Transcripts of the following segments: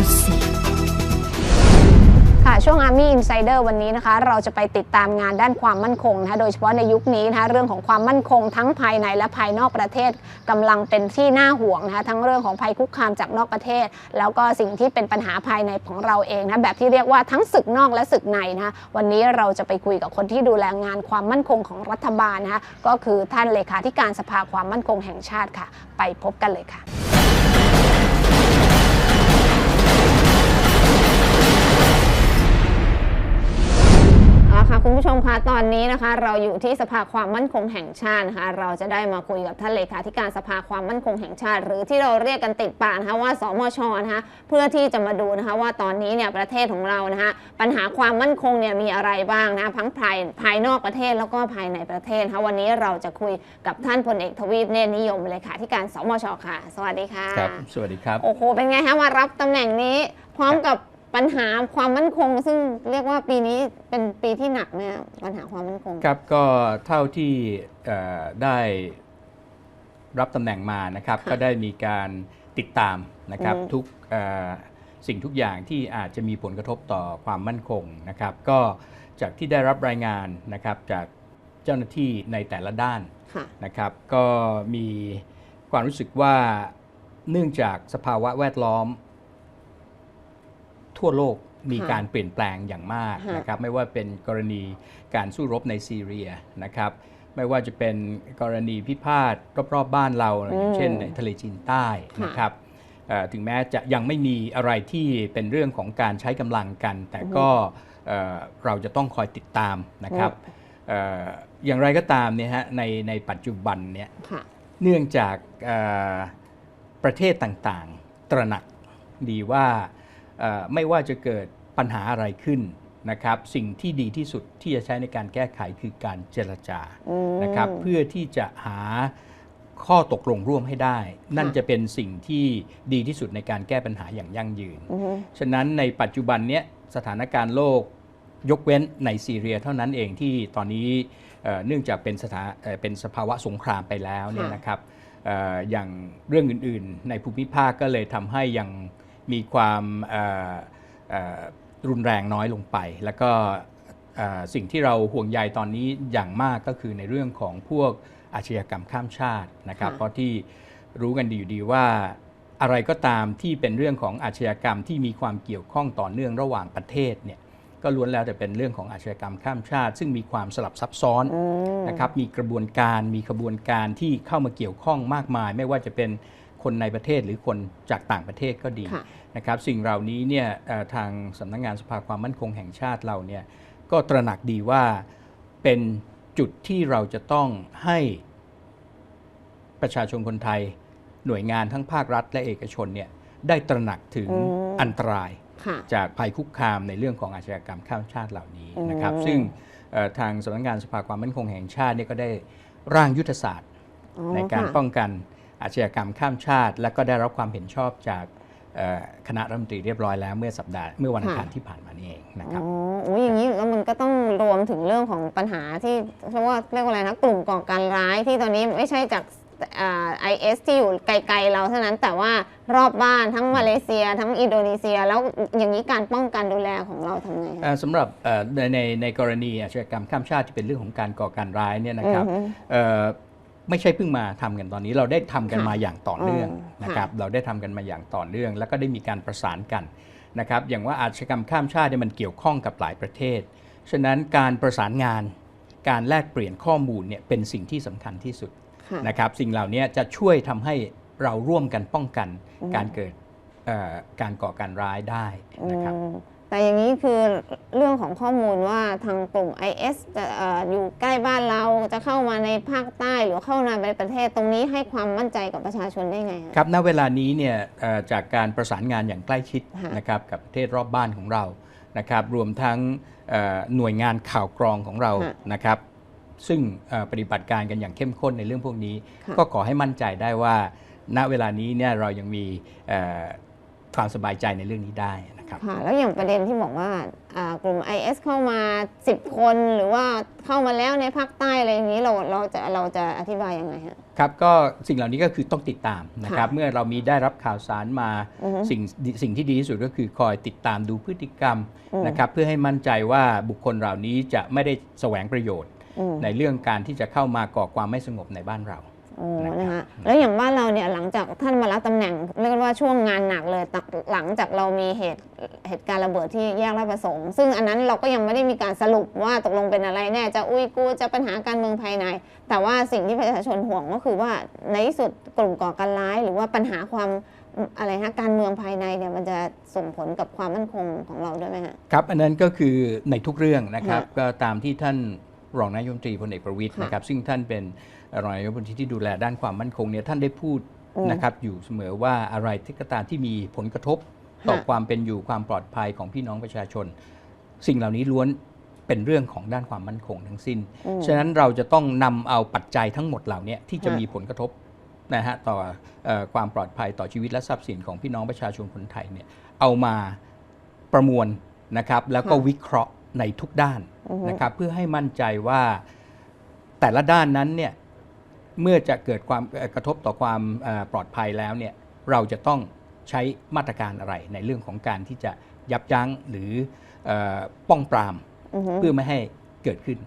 Exclusive ค่ะช่วง Army Insider วันนี้นะคะ เราจะไปติดตามงานด้านความมั่นคงนะคะโดยเฉพาะในยุคนี้นะคะเรื่องของความมั่นคงทั้งภายในและภายนอกประเทศกำลังเป็นที่น่าห่วงนะคะทั้งเรื่องของภัยคุกคามจากนอกประเทศ แล้วก็สิ่งที่เป็นปัญหาภายในของเราเองนะแบบที่เรียกว่าทั้งศึกนอกและศึกในนะคะวันนี้เราจะไปคุยกับคนที่ดูแลงานความมั่นคงของรัฐบาลนะคะก็คือท่านเลขาธิการสภาความมั่นคงแห่งชาติค่ะ ไปพบกันเลยค่ะ เอาละค่ะคุณผู้ชมคะตอนนี้นะคะ เราอยู่ที่สภาความมั่นคงแห่งชาตินะคะเราจะได้มาคุยกับท่านเลขาธิการสภาความมั่นคงแห่งชาติ หรือที่เราเรียกกันติดปากนะคะว่าสมชนะคะเพื่อที่จะมาดูนะคะว่าตอนนี้เนี่ยประเทศของเรานะคะปัญหาความมั่นคงเนี่ยมีอะไรบ้างนะคะทั้งภายภายนอกประเทศแล้วก็ภายในประเทศนะคะวันนี้เราจะคุยกับท่านพลเอกทวีปเนตรนิยมเลขาธิการสมชค่ะ สวัสดีค่ะครับสวัสดีครับโอ้โหเป็นไงคะมารับตำแหน่งนี้พร้อมกับ ปัญหาความมั่นคง ซึ่งเรียกว่าปีนี้เป็นปีที่หนักไหมคะปัญหาความมั่นคง ครับก็เท่าที่เอ่อได้รับตำแหน่งมานะครับค่ะก็ได้มีการติดตามนะครับอืมทุกเอ่อสิ่งทุกอย่างที่อาจจะมีผลกระทบต่อความมั่นคงนะครับ ก็จากที่ได้รับรายงานนะครับจากเจ้าหน้าที่ในแต่ละด้านค่ะนะครับ ก็มีความรู้สึกว่าเนื่องจากสภาวะแวดล้อม ทั่วโลกมีค่ะการเปลี่ยนแปลงอย่างมากฮะนะครับไม่ว่าเป็นกรณีการสู้รบในซีเรียนะครับไม่ว่าจะเป็นกรณีพิพาทรอบๆบ้านเราอย่างเช่นในทะเลจีนใต้นะครับเอ่อถึงแม้จะยังไม่มีอะไรที่เป็นเรื่องของการใช้กำลังกัน แต่ก็เอ่อเราจะต้องคอยติดตามนะครับเอ่ออย่างไรก็ตามเนี่ยฮะในในปัจจุบันเนี่ยค่ะเนื่องจากเอ่อประเทศต่างๆ ตระหนักดีว่าเอ่อ ไม่ว่าจะเกิดปัญหาอะไรขึ้นนะครับ สิ่งที่ดีที่สุดที่จะใช้ในการแก้ไขคือการเจรจาอืมนะครับ เพื่อที่จะหาข้อตกลงร่วมให้ได้ นั่นจะเป็นสิ่งที่ดีที่สุดในการแก้ปัญหาอย่างยั่งยืนอือฮึฉะนั้นในปัจจุบันเนี้ยสถานการณ์โลกยกเว้นในซีเรียเท่านั้นเองที่ตอนนี้เอ่อเนื่องจากเป็นสถาเอ่อเป็นสภาวะสงครามไปแล้วเนี่ยนะครับเอ่ออย่างเรื่องอื่นๆ ในภูมิภาคก็เลยทำให้ยัง มีความเอ่อเอ่อรุนแรงน้อยลงไป แล้วก็เอ่อสิ่งที่เราห่วงใยตอนนี้อย่างมากก็คือในเรื่องของพวกอาชญากรรมข้ามชาตินะครับค่ะเพราะที่รู้กันดีอยู่ดีว่าอะไรก็ตามที่เป็นเรื่องของอาชญากรรมที่มีความเกี่ยวข้องต่อเนื่องระหว่างประเทศเนี่ยก็ล้วนแล้วแต่เป็นเรื่องของอาชญากรรมข้ามชาติ ซึ่งมีความสลับซับซ้อนอืมนะครับมีกระบวนการมีขบวนการที่เข้ามาเกี่ยวข้องมากมาย ไม่ว่าจะเป็น คนในประเทศหรือคนจากต่างประเทศก็ดีค่ะนะครับสิ่งเหล่านี้เนี่ยเอ่อทางสำนักงานสภาความมั่นคงแห่งชาติเราเนี่ยก็ตระหนักดีว่าเป็นจุดที่เราจะต้องให้ประชาชนคนไทย หน่วยงานทั้งภาครัฐและเอกชนเนี่ยได้ตระหนักถึงอืมอันตรายค่ะจากภัยคุกคามในเรื่องของอาชญากรรมข้ามชาติเหล่านี้นะครับอืมซึ่งเอ่อทางสำนักงานสภาความมั่นคงแห่งชาติเนี่ยก็ได้ร่างยุทธศาสตร์อ๋อในการค่ะป้องกัน อาชญากรรมข้ามชาติ และก็ได้รับความเห็นชอบจากเอ่อคณะรัฐมนตรีเรียบร้อยแล้วเมื่อสัปดาห์เมื่อวันอังคารที่ผ่านมานี่เองนะครับอ๋อโอ้ยอย่างนี้แล้วมันก็ต้องรวมถึงเรื่องของปัญหาที่เรียกว่าเรียกว่าอะไรนะกลุ่มก่อการร้ายที่ตอนนี้ไม่ใช่จากไอเอสที่อยู่ไกล ๆ เราเท่านั้นแต่ว่ารอบบ้านทั้งมาเลเซีย ทั้งอินโดนีเซีย แล้วอย่างนี้การป้องกันดูแลของเราทำไงคะเอ่อสำหรับเอ่อในในในกรณีอาชญากรรมข้ามชาติที่เป็นเรื่องของการก่อการร้ายเนี่ยนะครับอือฮึเอ่อ ไม่ใช่เพิ่งมาทำกันตอนนี้เราได้ทำกันค่ะมาอย่างต่อเนื่องอืมนะครับเราได้ทำกันมาอย่างต่อเนื่อง แล้วก็ได้มีการประสานกันนะครับอย่างว่าอาชญากรรมข้ามชาติเนี่ยมันเกี่ยวข้องกับหลายประเทศ ฉะนั้นการประสานงาน การแลกเปลี่ยนข้อมูลเนี่ยเป็นสิ่งที่สำคัญที่สุดค่ะนะครับสิ่งเหล่านี้จะช่วยทำให้เราร่วมกันป้องกันอืมการเกิดเอ่อการก่อการร้ายได้นะครับอืม แต่อย่างนี้คือเรื่องของข้อมูลว่าทางกลุ่ม IS จะเอออยู่ใกล้บ้านเราจะเข้ามาในภาคใต้หรือเข้ามาในประเทศตรงนี้ให้ความมั่นใจกับประชาชนได้ไงคะครับ ณ เวลานี้เนี่ยเอ่อจากการประสานงานอย่างใกล้ชิดค่ะนะครับกับประเทศรอบบ้านของเรานะครับรวมทั้งเอ่อหน่วยงานข่าวกรองของเราค่ะนะครับซึ่งเอ่อปฏิบัติการกันอย่างเข้มข้นในเรื่องพวกนี้ค่ะก็ขอให้มั่นใจได้ว่า ณเวลานี้เนี่ยเรายังมีเอ่อความสบายใจในเรื่องนี้ได้นะครับนะครับ ค่ะแล้วอย่างประเด็นที่บอกว่าอ่ากลุ่ม IS เข้ามา 10 คนหรือว่าเข้ามาแล้วในภาคใต้อะไรอย่างนี้เราเราจะเราจะอธิบายยังไงฮะ ครับก็สิ่งเหล่านี้ก็คือต้องติดตามนะครับ ค่ะเมื่อเรามีได้รับข่าวสารมาอือฮึสิ่งสิ่งที่ดีที่สุดก็คือคอยติดตามดูพฤติกรรมอืม นะครับเพื่อให้มั่นใจว่าบุคคลเหล่านี้จะไม่ได้แสวงประโยชน์ อืม ในเรื่องการที่จะเข้ามาก่อความไม่สงบในบ้านเรา โอ้นะครับนะคะแล้วอย่างบ้านเราเนี่ยหลังจากท่านมารับตำแหน่งเรียกว่าช่วงงานหนักเลยตักหลังจากเรามีเหตุเหตุการณ์ระเบิดที่แยกราชประสงค์ ซึ่งอันนั้นเราก็ยังไม่ได้มีการสรุปว่าตกลงเป็นอะไรแน่จะอุยกูร์จะปัญหาการเมืองภายใน แต่ว่าสิ่งที่ประชาชนห่วงก็คือว่าในที่สุดกลุ่มก่อการร้าย หรือว่าปัญหาความอะไรฮะการเมืองภายในเนี่ยมันจะส่งผลกับความมั่นคงของเราด้วยไหมฮะครับอันนั้นก็คือในทุกเรื่องนะครับค่ะก็ตามที่ท่านรองนายกรัฐมนตรีพลเอกประวิตยค่ะนะครับซึ่งท่านเป็น รองนายกรัฐมนตรีที่ดูแลด้านความมั่นคงเนี่ยท่านได้พูดอืมนะครับอยู่เสมอว่าอะไรที่ก็ตามที่มีผลกระทบต่อค่ะความเป็นอยู่ความปลอดภัยของพี่น้องประชาชน สิ่งเหล่านี้ล้วนเป็นเรื่องของด้านความมั่นคงทั้งสิ้นอืมฉะนั้นเราจะต้องนำเอาปัจจัยทั้งหมดเหล่านี้ที่จะค่ะมีผลกระทบนะฮะต่อเอ่อความปลอดภัยต่อชีวิตและทรัพย์สินของพี่น้องประชาชนคนไทยเนี่ยเอามาประมวลนะครับแล้วก็วิเคราะห์ในทุกด้านอือฮึนะครับเพื่อให้มั่นใจว่าแต่ละด้านนั้นเนี่ย เมื่อจะเกิดความเอ่อกระทบต่อความเอ่อปลอดภัยแล้วเนี่ยเราจะต้องใช้มาตรการอะไรในเรื่องของการที่จะยับยั้งหรือเออป้องปรามอือฮึเพื่อไม่ให้เกิดขึ้น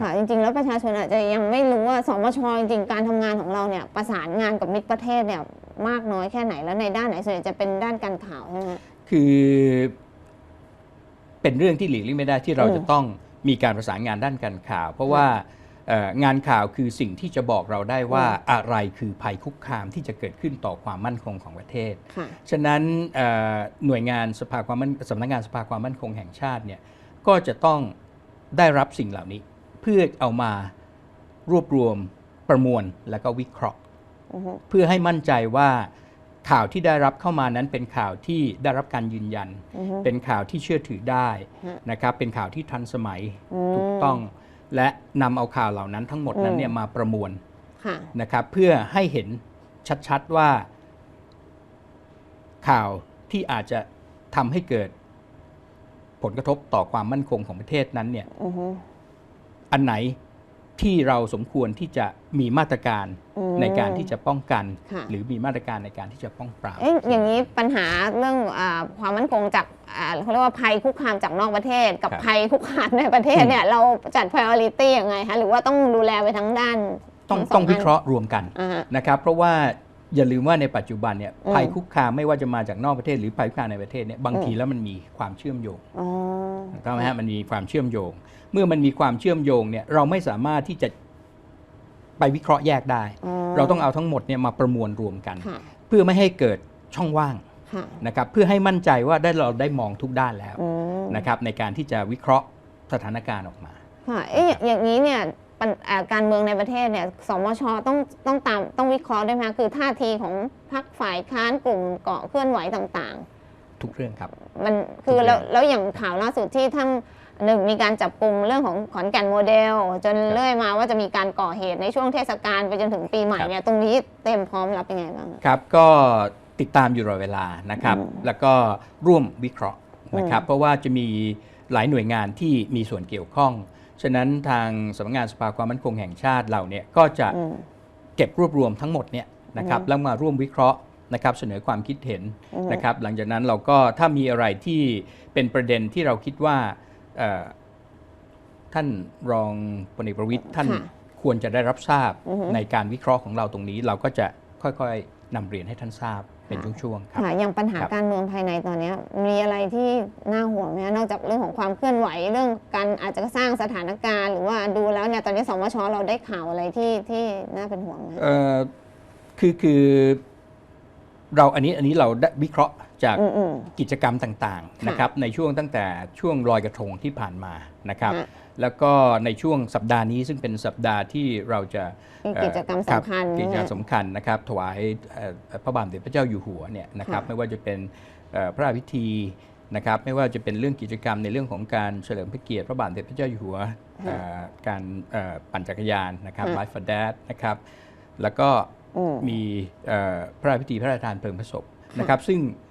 ค่ะจริงๆ แล้วประชาชนอาจจะยังไม่รู้ว่าสมชจริงๆการทำงานของเราเนี่ยประสานงานกับมิตรประเทศเนี่ยมากน้อยแค่ไหนแล้วในด้านไหนส่วนใหญ่จะเป็นด้านการข่าวใช่ไหมฮะคือเป็นเรื่องที่หลีกเลี่ยงไม่ได้ที่เราอืมจะต้องมีการประสานงานด้านการข่าว เพราะว่าเอ่อ งานข่าวคือสิ่งที่จะบอกเราได้ว่าอะไรคือภัยคุกคามที่จะเกิดขึ้นต่อความมั่นคงของประเทศค่ะฉะนั้นเอ่อหน่วยงานสภาความมั่นสำนักงานสภาความมั่นคงแห่งชาติเนี่ยก็จะต้องได้รับสิ่งเหล่านี้ เพื่อเอามารวบรวมประมวลแล้วก็วิเคราะห์อือฮึเพื่อให้มั่นใจว่าข่าวที่ได้รับเข้ามานั้นเป็นข่าวที่ได้รับการยืนยันอือฮึเป็นข่าวที่เชื่อถือได้ฮะนะครับเป็นข่าวที่ทันสมัยอืมถูกต้อง และนำเอาข่าวเหล่านั้นทั้งหมดนั้นอืมเนี่ยมาประมวลค่ะนะครับ เพื่อให้เห็นชัดๆว่าข่าวที่อาจจะทำให้เกิดผลกระทบต่อความมั่นคงของประเทศนั้นเนี่ยอือฮึอันไหนที่เราสมควรที่จะมีมาตรการอืม ในการที่จะป้องกันค่ะหรือมีมาตรการในการที่จะป้องปรามเอ๊ะอย่างนี้ปัญหาเรื่องอาความมั่นคงจากอ่าเขาเรียกว่าภัยคุกคามจากนอกประเทศกับครับภัยคุกคามในประเทศเนี่ยเราจัด priority ยังไงคะหรือว่าต้องดูแลไปทั้งด้าน ต้องทั้สต้องนวิเคราะห์รวมกันอ่าฮะนะครับเพราะว่าอย่าลืมว่าในปัจจุบันเนี่ยอืมภัยคุกคามไม่ว่าจะมาจากนอกประเทศ หรือภัยคุกคามในประเทศเนี่ยบางอืมทีแล้วมันมีความเชื่อมโยงอ๋อถูกต้องไหมฮะมันมีความเชื่อมโยง เมื่อมันมีความเชื่อมโยงเนี่ยเราไม่สามารถที่จะ ไปวิเคราะห์แยกได้อ๋อเราต้องเอาทั้งหมดเนี่ยมาประมวลรวมกันค่ะเพื่อไม่ให้เกิดช่องว่างค่ะนะครับเพื่อให้มั่นใจว่าได้เราได้มองทุกด้านแล้วอืมนะครับในการที่จะวิเคราะห์สถานการณ์ออกมาค่ะเอ๊ะอย่างอย่างนี้เนี่ยปัญอ่าการเมืองในประเทศเนี่ยสมชต้องต้องตามต้องวิเคราะห์ได้ไหมคะคือท่าทีของพรรคฝ่ายค้านกลุ่มเกาะเคลื่อนไหวต่างทุกเรื่องครับๆมันคือทุกเรื่แล้อวงแล้วอย่างข่าวล่าสุดที่ท่าน หนึ่งมีการจับกลุ่มเรื่องของขอนแก่นโมเดล จนเรื่อยมาว่าจะมีการก่อเหตุในช่วงเทศกาลไปจนถึงปีใหม่เนี่ยตรงนี้เตรียมพร้อมรับยังไงบ้างอะครับ ก็ติดตามอยู่ตลอดเวลานะครับอืมแล้วก็ร่วมวิเคราะห์นะครับอืมเพราะว่าจะมีหลายหน่วยงานที่มีส่วนเกี่ยวข้อง ฉะนั้นทางสำนักงานสภาความมั่นคงแห่งชาติเราเนี่ยก็จะอืมเก็บรวบรวมทั้งหมดเนี่ยนะครับอืมแล้วมาร่วมวิเคราะห์นะครับเสนอความคิดเห็นอืมนะครับ หลังจากนั้นเราก็ถ้ามีอะไรที่เป็นประเด็นที่เราคิดว่าเอ่อ ท่านรองพลเอกประวิตยท่านค่ะควรจะได้รับทราบอือฮึในการวิเคราะห์ของเราตรงนี้ เราก็จะค่อยๆนำเรียนให้ท่านทราบเป็นค่ะช่วงๆครับค่ะอย่างปัญหาครับการเมืองภายในตอนเนี้ยมีอะไรที่น่าห่วงไหมคะนอกจากเรื่องของความเคลื่อนไหวเรื่องการอาจจะสร้างสถานการณ์ หรือว่าดูแล้วเนี่ยตอนนี้สมชเราได้ข่าวอะไรที่ที่น่าเป็นห่วงไหมเอ่อคือคือเราอันนี้อันนี้เราได้วิเคราะห์ จากอืมอืมกิจกรรมต่างๆนะครับในช่วงตั้งแต่ช่วงลอยกระทงที่ผ่านมานะครับฮะแล้วก็ในช่วงสัปดาห์นี้ซึ่งเป็นสัปดาห์ที่เราจะมีเอ่อกิจกรรมรับสำคัญกิจกรรมนะสำคัญนะครับถวายเอ่อพระบาทสมเด็จพระเจ้าอยู่หัวเนี่ยนะครับค่ะไม่ว่าจะเป็นเอ่อพระราชพิธีนะครับไม่ว่าจะเป็นเรื่องกิจกรรมในเรื่องของการเฉลิมพระเกียรติพระบาทสมเด็จพระเจ้าอยู่หัวเอ่อการเอ่อปั่นจักรยานนะครับค่ะไลฟ์ฟอร์แดดนะครับแล้วก็อืมมีเอ่อพระราชพิธีพระราชทานเพลิงพระศพนะครับซึ่งเอ่อ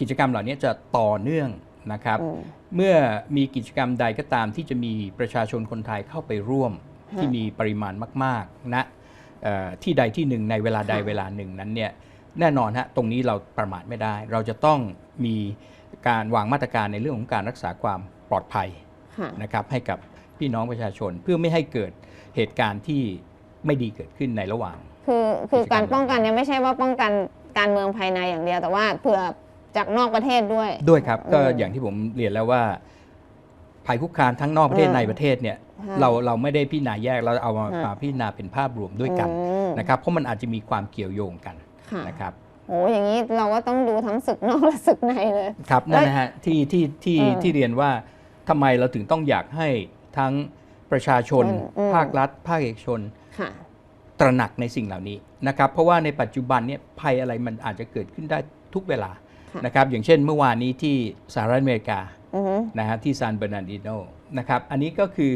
กิจกรรมเหล่านี้จะต่อเนื่องนะครับอืมเมื่อมีกิจกรรมใดก็ตามที่จะมีประชาชนคนไทยเข้าไปร่วมค่ะที่มีปริมาณมากๆณเอ่อที่ใดที่หนึ่งในเวลาใดค่ะเวลาหนึ่งนั้นเนี่ยแน่นอนฮะตรงนี้เราประมาทไม่ได้ เราจะต้องมีการวางมาตรการในเรื่องของการรักษาความปลอดภัยค่ะนะครับให้กับพี่น้องประชาชนเพื่อไม่ให้เกิดเหตุการณ์ที่ไม่ดีเกิดขึ้นในระหว่าง คือคือกิจกรรมการป้องกันเนี่ยไม่ใช่ว่าป้องกัน การเมืองภายในอย่างเดียว แต่ว่าเผื่อจากนอกประเทศด้วย ด้วยครับ ก็อืมอย่างที่ผมเรียนแล้วว่าภัยคุกคามทั้งนอกประเทศอืมในประเทศเนี่ยค่ะเราเราไม่ได้พิจารณาแยกเราเอามาค่ะมาพิจารณาเป็นภาพรวมด้วยกันอืมนะครับเพราะมันอาจจะมีความเกี่ยวโยงกันค่ะนะครับโอ้อย่างนี้เราก็ต้องดูทั้งศึกนอกและศึกในเลยครับแล้วนั่นนะฮะที่ที่ที่อืมที่เรียนว่าทำไมเราถึงต้องอยากให้ทั้งประชาชนอืมอืมภาครัฐ ภาคเอกชนค่ะ ตระหนักในสิ่งเหล่านี้นะครับเพราะว่าในปัจจุบันเนี่ยภัยอะไรมันอาจจะเกิดขึ้นได้ทุกเวลาค่ะนะครับอย่างเช่นเมื่อวานนี้ที่สหรัฐอเมริกาอือฮึนะฮะที่ซานเบอร์นันดิโนนะครับอันนี้ก็คือ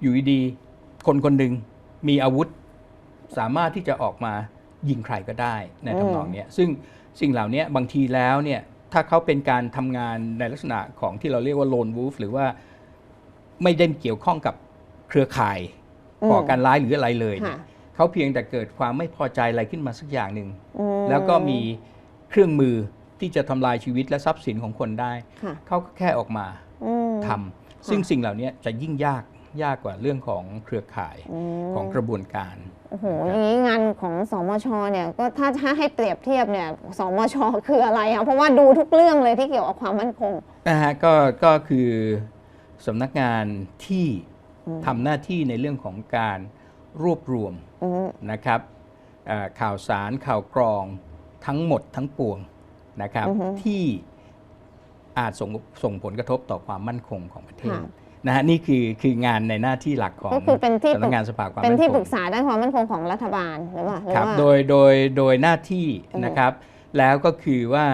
อยู่ดีๆคนคนหนึ่งมีอาวุธสามารถที่จะออกมายิงใครก็ได้ในทำนองเนี้ยซึ่งสิ่งเหล่านี้บางทีแล้วเนี่ยถ้าเขาเป็นการทำงานในลักษณะของที่เราเรียกว่าโลนวูฟหรือว่าไม่ได้เกี่ยวข้องกับเครือข่ายอืมก่อการร้ายหรืออะไรเลยเนี่ยค่ะ เขาเพียงแต่เกิดความไม่พอใจอะไรขึ้นมาสักอย่างหนึ่ง อืม แล้วก็มีเครื่องมือที่จะทำลายชีวิตและทรัพย์สินของคนได้ ค่ะ เขาก็แค่ออกมาอืมทำซึ่งสิ่งเหล่านี้จะยิ่งยากยากกว่าเรื่องของเครือข่ายอืมของกระบวนการ โอ้โหอย่างนี้งานของสมชเนี่ยก็ถ้าถ้าให้เปรียบเทียบเนี่ยสมชคืออะไรคะเพราะว่าดูทุกเรื่องเลยที่เกี่ยวกับความมั่นคง นะฮะก็ก็คือสำนักงานที่อืม ทำหน้าที่ในเรื่องของการ รวบรวมอืมนะครับเอ่อข่าวสารข่าวกรองทั้งหมดทั้งปวงนะครับอือฮึที่อาจส่งส่งผลกระทบต่อความมั่นคงของประเทศค่ะนะฮะนี่คือคืองานในหน้าที่หลักของก็คือเป็นที่สำนักงานสภาความเป็นมั่นที่คปรึงกษาด้านความมั่นคงของรัฐบาลหรือเปล่าหรือครับว่าโดยโดยโดยหน้าที่อืมนะครับ แล้วก็คือว่า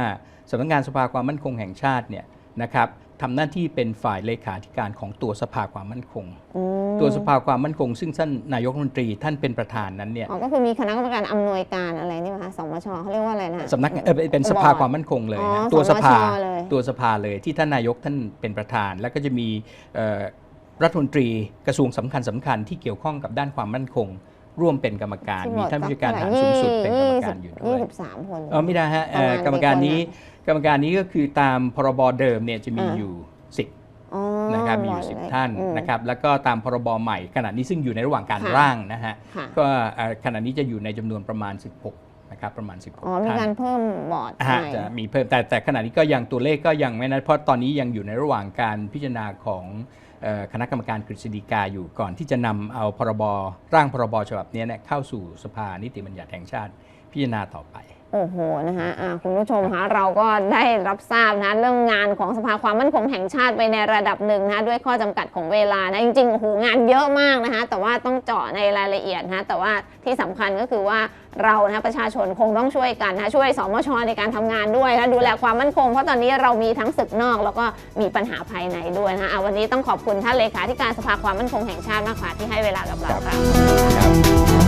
สำนักงานสภาความมั่นคงแห่งชาติเนี่ยนะครับ ทำหน้าที่เป็นฝ่ายเลขาธิการของตัวสภาความมั่นคงอืมตัวสภาความมั่นคง ซึ่งท่านนายกรัฐมนตรีท่านเป็นประธานนั้นเนี่ยอ๋อก็คือมีคณะกรรมการอำนวยการอะไรนี่ไหมคะสมชเขาเรียกว่าอะไรนะสำนักเอ่อเป็นเป็นสภาความมั่นคงเลยอ๋อฮะตัวสภาสมชเลยตัวสภาเลยที่ท่านนายกท่านเป็นประธาน แล้วก็จะมีเอ่อรัฐมนตรีกระทรวงสำคัญสำคัญที่เกี่ยวข้องกับด้านความมั่นคง ร่วมเป็นกรรมการที่มีบอกท่านผู้จัดการทหารยี่สูงสุดเป็นกรรมยี่กาสิรบอยู่ด้ยี่วยสิบสามคนเออไม่ได้ฮะเอ่อประมาณกรรมการกี่คนนี้อะกรรมการนี้ก็คือตามพรบเดิมเนี่ยจะมีอ่าอยู่สิบอ๋อนะครับมีอยู่หสิบเลยท่านอืมนะครับแล้วก็ตามพรบใหม่ขณะนี้ซึ่งอยู่ในระหว่างการค่ะร่างนะฮะค่ะก็เอ่อขณะนี้จะอยู่ในจำนวนประมาณ 16นะครับประมาณ 16อ๋อมีท่านการเพิ่มบอร์ดฮะใหม่จะมีเพิ่มแต่แต่ขณะนี้ก็ยังตัวเลขก็ยังไม่นะเพราะตอนนี้ยังอยู่ในระหว่างการพิจารณาของเอ่อ คณะกรรมการกฤษฎีกาอยู่ก่อนที่จะนำเอาพรบร่างพรบฉบับนี้เนี่ยเข้าสู่สภานิติบัญญัติแห่งชาติพิจารณาต่อไป โอ้โหนะคะอ่าคุณผู้ชมคะเราก็ได้รับทราบนะเรื่องงานของสภาความมั่นคงแห่งชาติไปในระดับหนึ่งนะด้วยข้อจำกัดของเวลานะจริงๆโอ้โหงานเยอะมากนะคะแต่ว่าต้องเจาะในรายละเอียดนะแต่ว่าที่สำคัญก็คือว่าเรานะประชาชนคงต้องช่วยกันนะช่วยสมชในการทำงานด้วยนะดูแลความมั่นคงเพราะตอนนี้เรามีทั้งศึกนอก แล้วก็มีปัญหาภายในด้วยนะะวันนี้ต้องขอบคุณท่านเลขาธิการสภาความมั่นคงแห่งชาติมากค่ะที่ให้เวลากับเราค่ะ